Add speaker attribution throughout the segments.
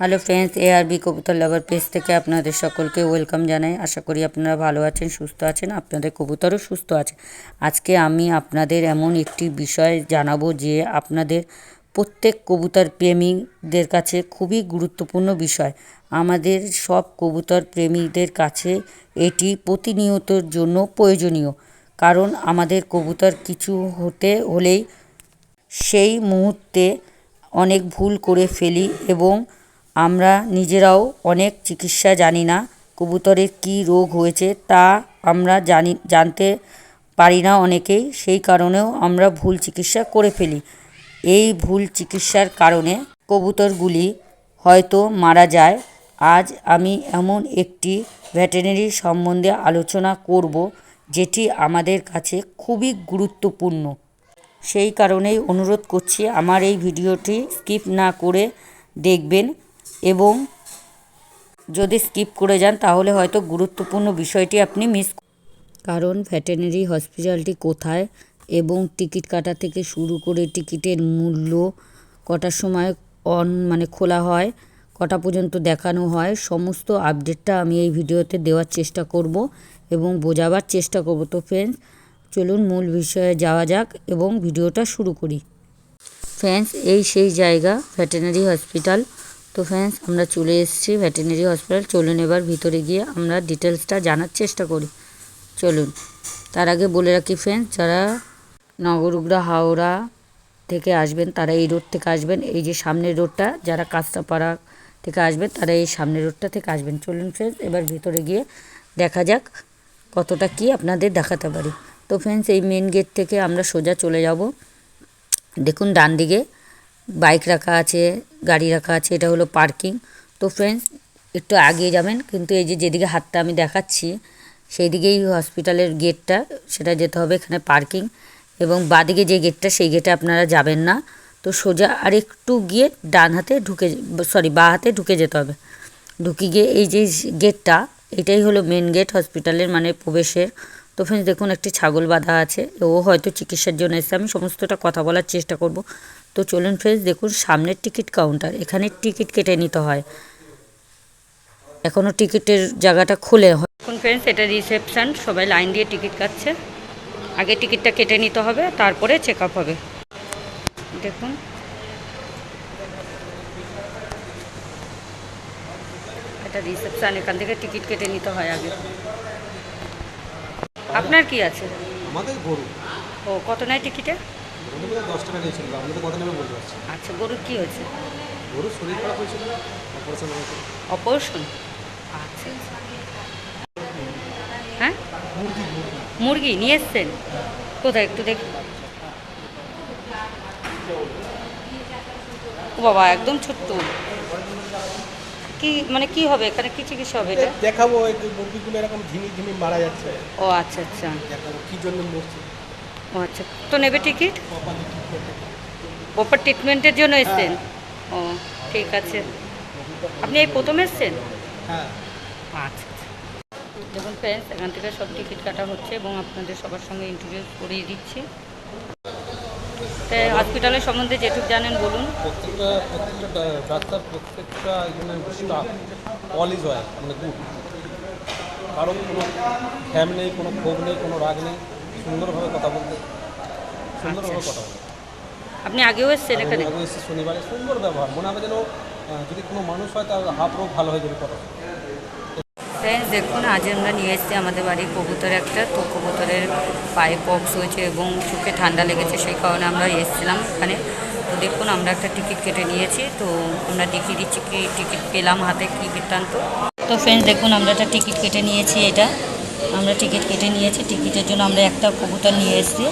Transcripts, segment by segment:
Speaker 1: Hello friends A R B কবুতর lover page থেকে আপনাদের সকলকে ওয়েলকাম জানাই। আশা করি আপনারা ভালো আছেন, সুস্থ আছেন, আপনাদের কবুতরও সুস্থ আছে। আজকে আমি আপনাদের এমন একটি বিষয় জানাব যে আপনাদের প্রত্যেক কবুতর প্রেমীদের কাছে খুবই গুরুত্বপূর্ণ বিষয়। আমাদের সব কবুতর প্রেমীদের কাছে এটি প্রতিনিয়তর জন্য প্রয়োজনীয়। কারণ আমাদের কবুতর কিছু হতে হলেই সেই মুহূর্তে অনেক ভুল করে ফেলি এবং আমরা নিজেরাও অনেক চিকিৎসা জানি না কবুতরের কী রোগ হয়েছে তা আমরা জানি, জানতে পারি না অনেকেই, সেই কারণেও আমরা ভুল চিকিৎসা করে ফেলি। এই ভুল চিকিৎসার কারণে কবুতরগুলি হয়তো মারা যায়। আজ আমি এমন একটি ভেটেরিনারি সম্বন্ধে আলোচনা করব, যেটি আমাদের কাছে খুবই গুরুত্বপূর্ণ। সেই কারণেই অনুরোধ করছি, আমার এই ভিডিওটি স্কিপ না করে দেখবেন। এবং যদি স্কিপ করে যান, তাহলে হয়তো গুরুত্বপূর্ণ বিষয়টি আপনি মিস কারণ ভেটেরিনারি হসপিটালটি কোথায় এবং টিকিট কাটা থেকে শুরু করে টিকিটের মূল্য কটার সময় অন মানে খোলা হয়, কটা পর্যন্ত দেখানো হয়, সমস্ত আপডেটটা আমি এই ভিডিওতে দেওয়ার চেষ্টা করব এবং বোঝাবার চেষ্টা করব। তো ফ্রেন্ডস চলুন মূল বিষয়ে যাওয়া যাক এবং ভিডিওটা শুরু করি। ফ্রেন্ডস এই সেই জায়গা, ভেটেরিনারি হসপিটাল। তো ফ্রেন্ডস আমরা চলে এসেছি ভেটেরিনারি হসপিটাল চলুন এবার ভিতরে গিয়ে আমরা ডিটেলসটা জানার চেষ্টা করি। চলুন, তার আগে বলে রাখি ফ্রেন্ডস যারা নগরুগড়া হাওড়া থেকে আসবেন, তারা এই রোড থেকে আসবেন, এই যে সামনের রোডটা যারা কাস্তাপাড়া থেকে আসবেন, তারা এই সামনের রোডটা থেকে আসবেন। চলুন ফ্রেন্ডস এবার ভিতরে গিয়ে দেখা যাক কতটা কি আপনাদের দেখাতে পারি। তো ফ্রেন্ডস এই মেন গেট থেকে আমরা সোজা চলে যাব। দেখুন ডান দিকে বাইক রাখা আছে, গাড়ি রাখা আছে, এটা হলো পার্কিং। তো ফ্রেন্ডস একটু আগিয়ে যাবেন, কিন্তু এই যে যেদিকে হাতটা আমি দেখাচ্ছি সেই দিকেই হসপিটালের গেটটা সেটা যেতে হবে এখানে পার্কিং এবং বাদিকে যে গেটটা সেই গেটে আপনারা যাবেন না। তো সোজা আর একটু গিয়ে ডান হাতে ঢুকে সরি বা হাতে ঢুকে যেতে হবে। ঢুকে গিয়ে এই যে গেটটা এটাই হলো মেন গেট হসপিটালের মানে প্রবেশের তো ফ্রেন্ডস দেখুন, একটি ছাগল বাঁধা আছে। ও হয়তো চিকিৎসার জন্য এসে আমি সমস্তটা কথা বলার চেষ্টা করব। তো চলুন ফ্রেন্ডস দেখুন, সামনের টিকিট কাউন্টার এখানে টিকিট কেটে নিতে হয়। এখনও টিকিটের জায়গাটা খুলে হয়। এখন ফ্রেন্ডস এটা রিসেপশান সবাই লাইন দিয়ে টিকিট কাটছে। আগে টিকিটটা কেটে নিতে হবে, তারপরে চেক আপ হবে। দেখুন। এটা রিসেপশান এখান থেকে টিকিট কেটে নিতে হয় আগে। আপনার কি আছে?
Speaker 2: আমাদের গরু।
Speaker 1: ও কত নেয় টিকিটে?
Speaker 2: দশ টাকা নিয়েছিল আমাদের কত নেবে বলতে পারছি
Speaker 1: আচ্ছা গরুর কি হয়েছে?
Speaker 2: গরুর শরীর খারাপ হয়েছিল অপারেশন হয়েছে।
Speaker 1: অপারেশন আচ্ছা হ্যাঁ? মুরগি নিয়ে এসছেন? কোথায়? একটু দেখ। ও বাবা একদম ছোট্ট। কি মানে কি হবে? এখানে কি চিকিৎসা হবে এটা?
Speaker 2: দেখাবো এই মুরগিগুলো এরকম ঝিমি ঝিমি মারা যাচ্ছে।
Speaker 1: ও আচ্ছা আচ্ছা।
Speaker 2: দেখাবো কী জন্য মরছে।
Speaker 1: ও আচ্ছা। তো নেবে টিকিট? ওপর ট্রিটমেন্টের জন্য। এসছেন? ও ঠিক আছে। আপনি এই প্রথম এসছেন?
Speaker 2: হ্যাঁ।
Speaker 1: আচ্ছা আচ্ছা। দেখুন ফ্রেন্ডস এখান থেকে সব টিকিট কাটা হচ্ছে এবং আপনাদের সবার সঙ্গে ইন্ট্রোডিউস করিয়ে দিচ্ছি। তাই হসপিটালের সম্বন্ধে যেটুকু জানেন বলুন।
Speaker 2: প্রত্যেকটা প্রত্যেকটা ডাক্তার প্রত্যেকটা এখানে স্টাফ অল ইজ ওয়ার মানে গুড কারও কোনো ফ্যাম নেই কোনো ক্ষোভ নেই কোনো রাগ নেই সুন্দরভাবে কথা বলতে সুন্দরভাবে
Speaker 1: আচ্ছা।
Speaker 2: কথা বলতে
Speaker 1: আপনি আগেও এসছেন এখানে?
Speaker 2: আগে এসে শনিবারে। সুন্দর ব্যবহার। মনে হবে যেন যদি কোনো মানুষ হয় তার হাফ রোগ ভালো হয়ে যাবে কথা
Speaker 1: ফ্রেন্ডস দেখুন, আজ আমরা নিয়ে এসেছি আমাদের বাড়ির কবুতর একটা। তো কবুতরের পায়ে পক্স হয়েছে এবং চোখে ঠান্ডা লেগেছে, সেই কারণে আমরা এসেছিলাম এখানে। তো দেখুন, আমরা একটা টিকিট কেটে নিয়েছি। তো আমরা দেখিয়ে দিচ্ছি কি টিকিট পেলাম হাতে, কী বৃত্তান্ত। তো ফ্রেন্ডস দেখুন, আমরা একটা টিকিট কেটে নিয়েছি এটা। আমরা টিকিট কেটে নিয়েছি। টিকিটের জন্য আমরা একটা কবুতর নিয়ে এসেছি।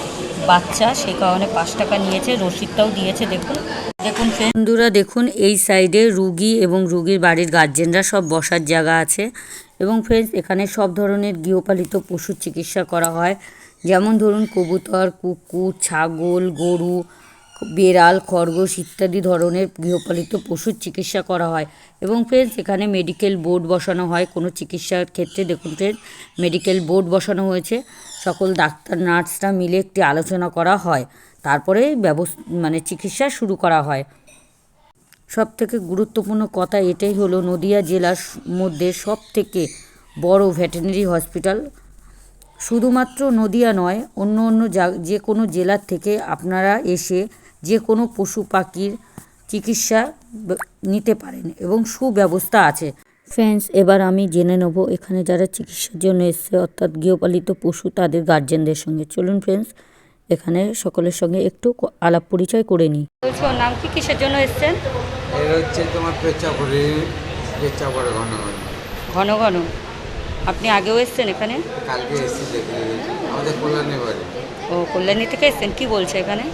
Speaker 1: বাচ্চা, সেই কারণে পাঁচ টাকা নিয়েছে, রসিদটাও দিয়েছে, দেখুন। দেখুন বন্ধুরা, দেখুন, এই সাইডে রুগী এবং রুগীর বাড়ির গার্জেনরা সব বসার জায়গা আছে। এবং ফ্রেন্ডস এখানে সব ধরনের গৃহপালিত পশুর চিকিৎসা করা হয়। যেমন ধরুন, কবুতর, কুকুর, ছাগল, গরু, বেড়াল, খরগোশ ইত্যাদি ধরনের গৃহপালিত পশুর চিকিৎসা করা হয়। এবং ফ্রেন্ডস এখানে মেডিকেল বোর্ড বসানো হয়। কোনো চিকিৎসার ক্ষেত্রে দেখুন ফ্রেন্ডস মেডিকেল বোর্ড বসানো হয়েছে। সকল ডাক্তার, নার্সরা মিলে একটি আলোচনা করা হয়। তারপরে ব্যবস্থা মানে চিকিৎসা শুরু করা হয়।
Speaker 3: সব থেকে গুরুত্বপূর্ণ কথা এটাই হলো, নদিয়া জেলার মধ্যে সব থেকে বড় ভেটেরিনারি হসপিটাল। শুধুমাত্র নদিয়া নয়, অন্য অন্য যে কোনো জেলার থেকে আপনারা এসে যে কোনো পশু পাখির চিকিৎসা নিতে পারেন এবং সুব্যবস্থা আছে। ফ্রেন্ডস এবার আমি জেনে নেব এখানে যারা চিকিৎসার জন্য এসছে, অর্থাৎ গৃহপালিত পশু, তাদের গার্জেনদের সঙ্গে। চলুন ফ্রেন্ডস এখানে সকলের সঙ্গে একটু আলাপ পরিচয় করে নিই। নাম কি? কিসের জন্য এসছেন?
Speaker 4: এর হচ্ছে তোমার পেঁচা করে পেঁচা করে ঘন ঘন।
Speaker 3: ঘন ঘন? আপনি আগেও এসছেন এখানে?
Speaker 4: কালকে এসেছি দেখে আমাদের কল্যাণী বাড়ি।
Speaker 3: ও কল্যাণী থেকে এসছেন? কি বলছে এখানে?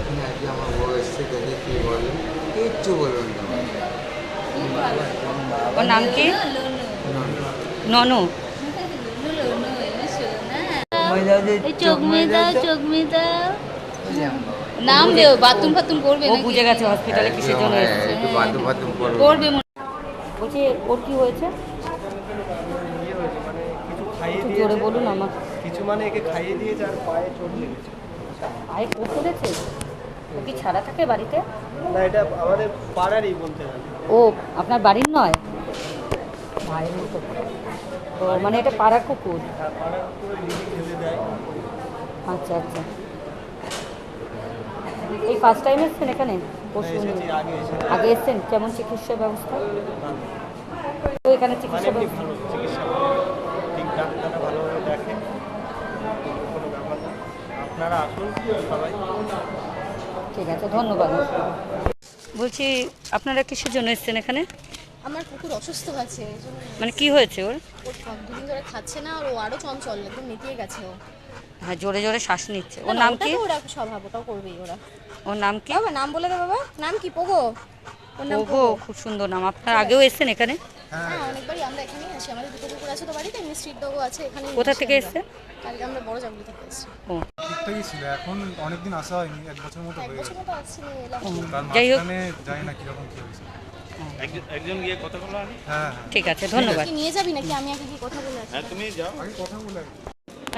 Speaker 4: এখানে আমার বউ এসছে দেখে কী বলে। কিচ্ছু বলবেন না।
Speaker 3: ওর নাম কি? ননু।
Speaker 5: চোখ মেয়ে দাও চোখ মেয়ে দাও। নাম দেও বাথরুম ফাথরুম করবে
Speaker 3: ও বুঝে গেছে হসপিটালে কিসের জন্য
Speaker 4: হ্যাঁ,
Speaker 3: এসছে।
Speaker 4: একটু বাথরুম ফাথরুম করব।
Speaker 5: করবে মনে
Speaker 3: বলছি ওর কি হয়েছে?
Speaker 6: কিছু খাইয়ে
Speaker 3: একটু জোরে বলুন আমার
Speaker 6: কিছু মানে একে খাইয়ে দিয়েছে আর পায়ে চোট লেগেছে।
Speaker 3: ও কি ছাড়া থাকে বাড়িতে?
Speaker 6: না এটা আমাদের পাড়ারই বলতে
Speaker 3: ও আপনার বাড়ির নয়? মায়ের মতো ও মানে এটা পাড়ার কুকুর?
Speaker 6: দেয়।
Speaker 3: আচ্ছা আচ্ছা। এই ফার্স্ট টাইম এসছেন এখানে?
Speaker 6: এসেছি আগে এসে
Speaker 3: এসছেন? কেমন চিকিৎসা ব্যবস্থা? তো এখানে
Speaker 6: মানে
Speaker 3: চিকিৎসা
Speaker 6: করে। ঠিক
Speaker 3: আছে ধন্যবাদ। বলছি আপনারা কিসের জন্য এসছেন এখানে?
Speaker 7: আমার কুকুর অসুস্থ আছে
Speaker 3: মানে কি হয়েছে ওর?
Speaker 7: ওর দুদিন ধরে খাচ্ছে না আর ও আরও চঞ্চল একদম মিটিয়ে গেছে ও।
Speaker 3: হ্যাঁ জোরে জোরে শ্বাস নিচ্ছে। ওর নাম কি?
Speaker 7: ওরা স্বভাব ওটাও করবেই ওরা।
Speaker 3: ওর নাম কি?
Speaker 7: বাবা নাম বলে দে বাবা। নাম কি? পোগো। ওর নাম
Speaker 3: ওগো খুব সুন্দর নাম। আপনারা আগেও এসেছেন এখানে?
Speaker 7: হ্যাঁ। অনেকবারই আমরা এখানেই আসি আমাদের দুটো কুকুর আছে তো বাড়িতে এমনি স্ট্রিট ডগও আছে এখানে
Speaker 3: কোথা থেকে এসেছে
Speaker 7: কালকে আমরা বড় জাগুলি থেকে এসেছি।
Speaker 3: ও।
Speaker 8: ঠিকঠাকই ছিল এখন অনেকদিন আসা হয়নি এক বছর মতো হয়ে গেছে
Speaker 7: মতো আসছি এলাম।
Speaker 8: তার
Speaker 3: যাই হোক।
Speaker 8: মাঝখানে না কীরকম কি হয়েছে।
Speaker 9: একজন গিয়ে কথা বলো
Speaker 8: হ্যাঁ হ্যাঁ।
Speaker 3: ঠিক আছে ধন্যবাদ।
Speaker 7: নিয়ে যাবি নাকি? আমি আগে কি কথা বলে আসি।
Speaker 9: তুমি যাও।
Speaker 8: আগে কথা বলে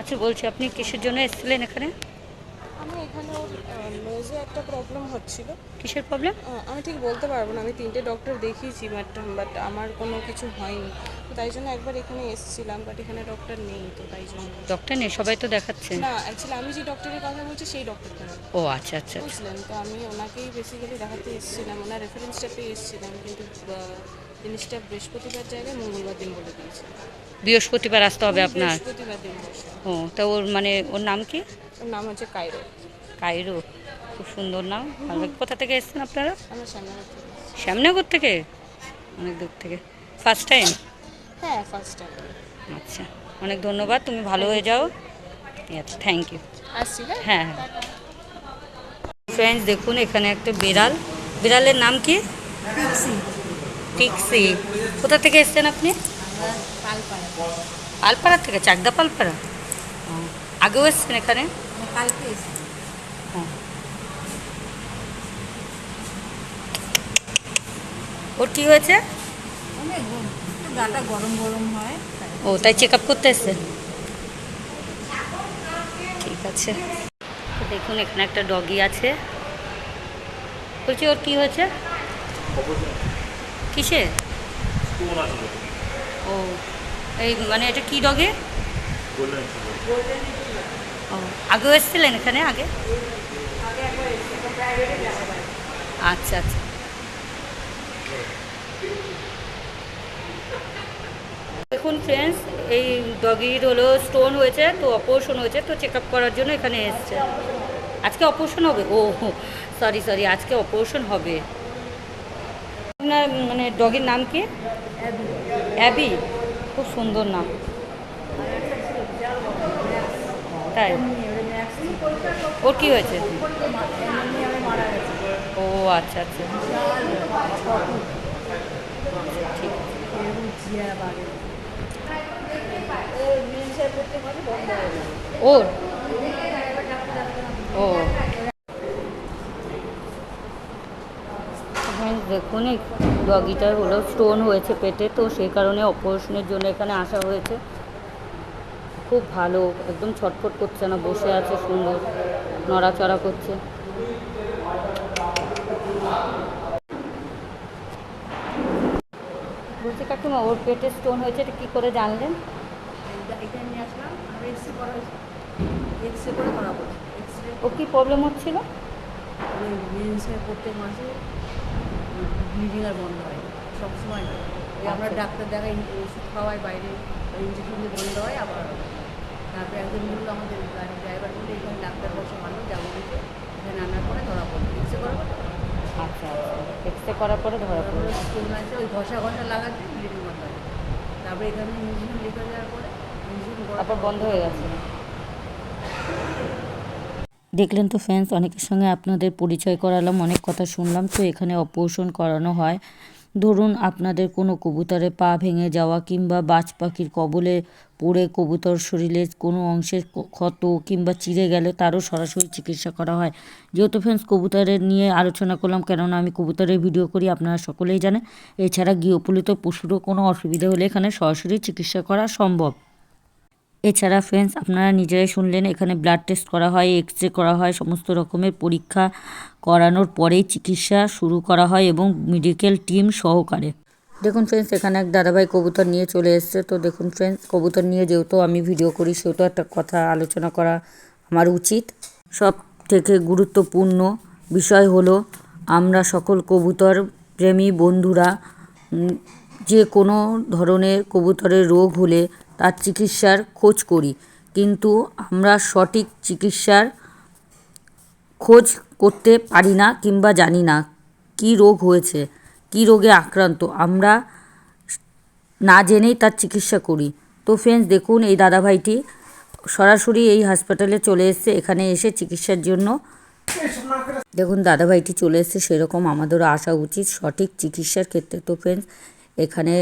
Speaker 3: আচ্ছা বলছি। আপনি কিসের জন্য এসেছিলেন এখানে?
Speaker 10: আমি এখানে মেজে নোজে একটা প্রবলেম হচ্ছিল।
Speaker 3: কিসের প্রবলেম
Speaker 10: আমি ঠিক বলতে পারব না। আমি তিনটে ডক্টর দেখিয়েছি বাট বাট আমার কোনো কিছু হয়নি। তো তাই জন্য একবার এখানে এসেছিলাম বাট এখানে ডক্টর নেই তো তাই জন্য।
Speaker 3: ডক্টর নেই সবাই তো দেখাচ্ছে
Speaker 10: না অ্যাকচুয়ালি আমি যে ডক্টরের কথা বলছি সেই ডক্টরটা না।
Speaker 3: ও আচ্ছা আচ্ছা
Speaker 10: বুঝলেন তো আমি ওনাকেই বেসিক্যালি দেখাতে এসেছিলাম ওনার রেফারেন্সটা পেয়ে এসেছিলাম কিন্তু জিনিসটা বৃহস্পতিবার জায়গায় মঙ্গলবার দিন বলে দিয়েছে।
Speaker 3: বৃহস্পতিবার আসতে হবে আপনার?
Speaker 10: বৃহস্পতিবার দিন
Speaker 3: ও তা ওর মানে ওর নাম কি?
Speaker 10: ওর নাম হচ্ছে কায়রো।
Speaker 3: কাইরো খুব সুন্দর নাম। কোথা থেকে এসেছেন আপনারা?
Speaker 10: আমার সামনে থেকে
Speaker 3: শ্যামনগর থেকে? অনেক দূর থেকে। ফার্স্ট টাইম
Speaker 10: হ্যাঁ ফার্স্ট টাইম
Speaker 3: আচ্ছা অনেক ধন্যবাদ তুমি ভালো হয়ে যাও। আচ্ছা থ্যাংক ইউ
Speaker 10: আসছি হ্যাঁ?
Speaker 3: হ্যাঁ হ্যাঁ। ফ্রেন্ডস দেখুন এখানে একটা বিড়াল। বিড়ালের নাম কি? টিক্সি কোথা থেকে এসছেন আপনি? পালপাড়া। থেকে চাকদা পালপাড়া? ও, আগেও এসছেন এখানে? ও। ওর কি হয়েছে?
Speaker 5: গাটা গরম গরম হয়।
Speaker 3: ও, তাই চেক আপ করতে এসছেন ঠিক আছে। দেখুন, এখানে একটা ডগি আছে। বলছি, ওর কি হয়েছে? কিসে? ও, এই মানে এটা কি ডগে ও, আগেও এসেছিলেন এখানে, আগে? আচ্ছা আচ্ছা। দেখুন ফ্রেন্ডস এই ডগির হলো স্টোন হয়েছে, তো অপারেশন হয়েছে, তো চেক করার জন্য এখানে এসছে। আজকে অপারেশন হবে? ও সরি সরি আজকে অপারেশন হবে। আপনার মানে ডগির নাম কি? অ্যাবি খুব সুন্দর নাম। তাই? ওর কি হয়েছে? ও আচ্ছা আচ্ছা। ঠিক ওর? ও। দেখুন, এই ডগিটার হলো স্টোন হয়েছে পেটে, তো সেই কারণে অপারেশনের জন্য এখানে আসা হয়েছে। খুব ভালো, একদম ছটফট করছে না, বসে আছে, সুন্দর, নড়াচড়া করছে।
Speaker 1: বলছি কাকিমা, ওর পেটে স্টোন হয়েছে, এটা কী করে জানলেন?
Speaker 11: এক্সরে করা এক্সরে করে করা বলছে এক্সরে
Speaker 1: ও কী প্রবলেম হচ্ছিল?
Speaker 11: ওই মেন্সের প্রত্যেক মাসে ব্লিডিং আর বন্ধ হয় সবসময় না ওই আমরা ডাক্তার দেখাই ওষুধ খাওয়াই বাইরে ইঞ্জেকশন দিয়ে বন্ধ হয় আবার তারপরে একজন বলল আমাদের গাড়ির ড্রাইভার বলল এখানে ডাক্তার বসে ভালো যাব বলছে এখানে আনার পরে ধরা পড়ল এক্সরে করা পড়ল
Speaker 1: আচ্ছা এক্সরে করার পরে ধরা
Speaker 11: তারপরে
Speaker 1: পড়ল
Speaker 11: স্টোন আছে ওই ঘষা ঘষা লাগাতে ব্লিডিং বন্ধ হয়। তারপরে এখানে ইঞ্জেকশন লিখে দেওয়ার পরে
Speaker 1: বন্ধ হয়ে গেছে। দেখলেন তো ফ্রেন্ডস অনেকের সঙ্গে আপনাদের পরিচয় করালাম, অনেক কথা শুনলাম, তো এখানে অপারেশন করানো হয়। ধরুন আপনাদের কোনো কবুতরের পা ভেঙে যাওয়া কিংবা বাজ পাখির কবলে পড়ে কবুতর শরীরে কোনো অংশের ক্ষত কিংবা চিড়ে গেলে তারও সরাসরি চিকিৎসা করা হয়। যেহেতু ফ্রেন্ডস কবুতরের নিয়ে আলোচনা করলাম, কেননা আমি কবুতরের ভিডিও করি, আপনারা সকলেই জানেন। এছাড়া গৃহপালিত পশুরও কোনো অসুবিধা হলে এখানে সরাসরি চিকিৎসা করা সম্ভব। এছাড়া ফ্রেন্ডস আপনারা নিজেরাই শুনলেন, এখানে ব্লাড টেস্ট করা হয় এক্স রে করা হয়, সমস্ত রকমের পরীক্ষা করানোর পরেই চিকিৎসা শুরু করা হয় এবং মেডিকেল টিম সহকারে। দেখুন ফ্রেন্ডস এখানে এক দাদাভাই কবুতর নিয়ে চলে এসছে। তো দেখুন ফ্রেন্ডস কবুতর নিয়ে যেহেতু আমি ভিডিও করি, সেহেতু একটা কথা আলোচনা করা আমার উচিত। সব থেকে গুরুত্বপূর্ণ বিষয় হলো, আমরা সকল কবুতর প্রেমী বন্ধুরা যে কোনো ধরনের কবুতরের রোগ হলে তার চিকিৎসার খোঁজ করি। কিন্তু আমরা সঠিক চিকিৎসার খোঁজ করতে পারি না কিংবা জানি না কী রোগ হয়েছে, কী রোগে আক্রান্ত। আমরা না জেনেই তার চিকিৎসা করি। তো ফ্রেন্ডস দেখুন এই দাদাভাইটি সরাসরি এই হাসপাতালে চলে এসেছে, এখানে এসে চিকিৎসার জন্য দেখুন দাদাভাইটি চলে এসেছে, সেরকম আমাদেরও আসা উচিত সঠিক চিকিৎসার ক্ষেত্রে। তো ফ্রেন্ডস এখানে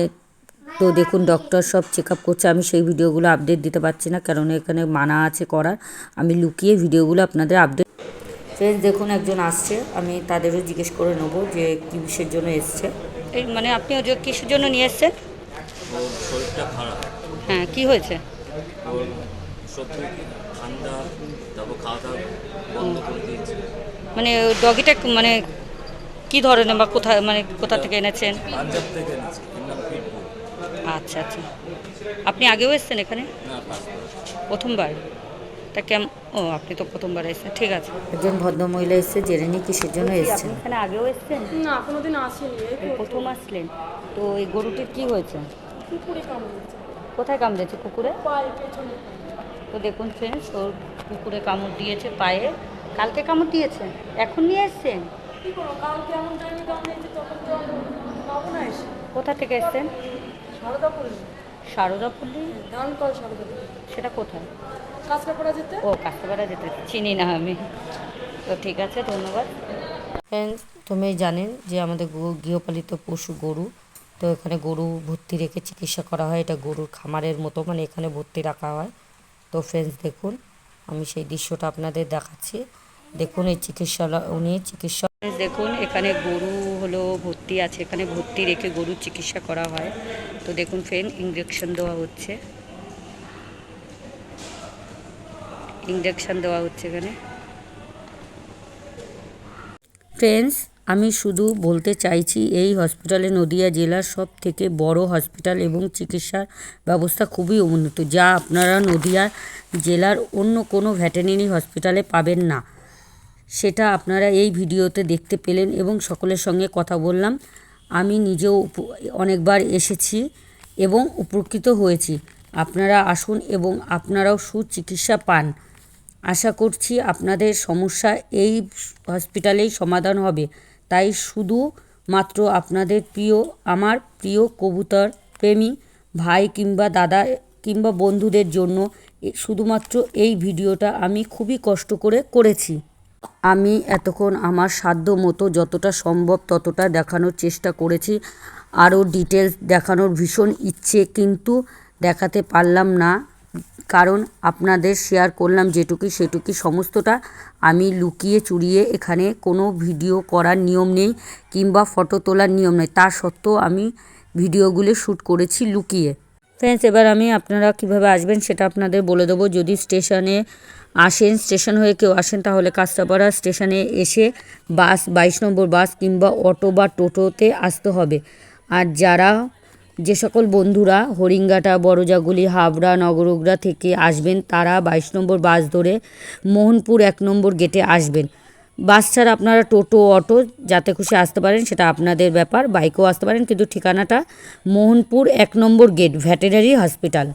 Speaker 1: তো দেখুন ডক্টর সব চেক আপ করছে। আমি সেই ভিডিওগুলো আপডেট দিতে পারছি না কারণ এখানে মানা আছে করার। আমি লুকিয়ে ভিডিওগুলো আপনাদের আপডেট ফ্রেন্ডস দেখুন একজন আসছে। আমি তাদেরও জিজ্ঞেস করে নেব যে কী বিষয়ের জন্য এসছে। এই মানে আপনি যে কিসের জন্য নিয়ে এসছেন?
Speaker 12: শরীরটা খারাপ
Speaker 1: হ্যাঁ কি হয়েছে?
Speaker 12: ঠান্ডা তারপর খাওয়া দাওয়া বন্ধ করে দিয়েছে
Speaker 1: মানে ডগিটা মানে কি ধরনের বা কোথায় মানে কোথা থেকে এনেছেন?
Speaker 12: পাঞ্জাব থেকে এনেছে।
Speaker 1: আচ্ছা আচ্ছা। আপনি আগেও এসেছেন এখানে? প্রথমবার? তা কেম ও আপনি তো প্রথমবার এসেছেন ঠিক আছে। একজন ভদ্রমহিলা এসেছে জেনে নিই কিসের জন্য এসেছেন। এখানে আগেও এসেছেন?
Speaker 10: না কোনোদিন আসেনি
Speaker 1: প্রথম। আসলেন। তো এই গরুটির কি হয়েছে?
Speaker 10: কুকুরে কামড়েছে।
Speaker 1: কোথায় কামড়েছে কুকুরে
Speaker 10: পায়ে পেছনে।
Speaker 1: তো দেখুন ফ্রেন্ডস ওর কুকুরে কামড় দিয়েছে পায়ে। কালকে কামড় দিয়েছে? এখন নিয়ে এসছেন?
Speaker 10: কী করব কালকে এমন কামড়েছে তখন তো আর পাবো
Speaker 1: কোথা থেকে এসছেন? সারদাপল্লি সেটা কোথায়?
Speaker 10: কাঁচরাপাড়া যেতে?
Speaker 1: ও কাস্টমাররা যেতে। চিনি না আমি। তো ঠিক আছে ধন্যবাদ। ফ্রেন্ডস তুমি জানেন যে আমাদের গৃহপালিত পশু গরু তো এখানে গরু ভর্তি রেখে চিকিৎসা করা হয়। এটা গরুর খামারের মতো মানে এখানে ভর্তি রাখা হয়। তো ফ্রেন্ডস দেখুন আমি সেই দৃশ্যটা আপনাদের দেখাচ্ছি। দেখুন এই চিকিৎসালয় উনি চিকিৎসা দেখুন, এখানে গরু হলো ভর্তি আছে। এখানে ভর্তি রেখে গরুর চিকিৎসা করা হয়। তো দেখুন, ফ্রেন্ড ইঞ্জেকশন দেওয়া হচ্ছে। ইঞ্জেকশন দেওয়া হচ্ছে এখানে। ফ্রেন্ডস আমি শুধু বলতে চাইছি, এই হসপিটালে নদিয়া জেলার সব থেকে বড় হসপিটাল এবং চিকিৎসার ব্যবস্থা খুবই উন্নত। যা আপনারা নদিয়া জেলার অন্য কোনো ভেটেরিনারি হসপিটালে পাবেন না। সেটা আপনারা এই ভিডিওতে দেখতে পেলেন এবং সকলের সঙ্গে কথা বললাম। আমি নিজেও অনেকবার এসেছি এবং উপকৃত হয়েছি। আপনারা আসুন এবং আপনারাও সুচিকিৎসা পান। আশা করছি আপনাদের সমস্যা এই হসপিটালেই সমাধান হবে। তাই শুধু মাত্র আপনাদের প্রিয়, আমার প্রিয় কবুতর প্রেমী, ভাই কিংবা দাদা কিংবা বন্ধুদের জন্য শুধুমাত্র এই ভিডিওটা আমি খুবই কষ্ট করে করেছি। আমি এতক্ষণ আমার সাধ্য মতো যতটা সম্ভব ততটা দেখানোর চেষ্টা করেছি। আরও ডিটেলস দেখানোর ভীষণ ইচ্ছে, কিন্তু দেখাতে পারলাম না। কারণ আপনাদের শেয়ার করলাম যেটুকু সেটুকু সমস্তটা। আমি লুকিয়ে চুরিয়ে এখানে কোনো ভিডিও করার নিয়ম নেই কিংবা ফটো তোলার নিয়ম নেই। তা সত্ত্বেও আমি ভিডিওগুলো শ্যুট করেছি লুকিয়ে। ফ্রেন্ডস এবার আমি আপনারা কীভাবে আসবেন সেটা আপনাদের বলে দেবো। যদি স্টেশনে আসেন, স্টেশন হয়ে কেউ আসেন, তাহলে কাস্তাপাড়া স্টেশনে এসে বাস, বাইশ নম্বর বাস কিংবা অটো বা টোটোতে আসতে হবে। আর যারা, যে সকল বন্ধুরা হরিঙ্গাটা, বড়জাগুলি, হাবড়া, নগরুগড়া থেকে আসবেন, তারা বাইশ নম্বর বাস ধরে মোহনপুর এক নম্বর গেটে আসবেন। বাস ছাড়া আপনারা টোটো, অটো যাতে খুশি আসতে পারেন, সেটা আপনাদের ব্যাপার। বাইকেও আসতে পারেন, কিন্তু ঠিকানাটা মোহনপুর এক নম্বর গেট, ভেটেরিনারি হসপিটাল।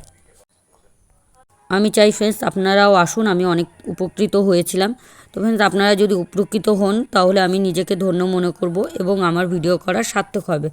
Speaker 1: আমি চাই ফ্রেন্ডস আপনারাও আসুন, আমি অনেক উপকৃত হয়েছিলাম। তো ফ্রেন্ডস আপনারা যদি উপকৃত হন, তাহলে আমি নিজেকে ধন্য মনে করব এবং আমার ভিডিও করা সার্থক হবে।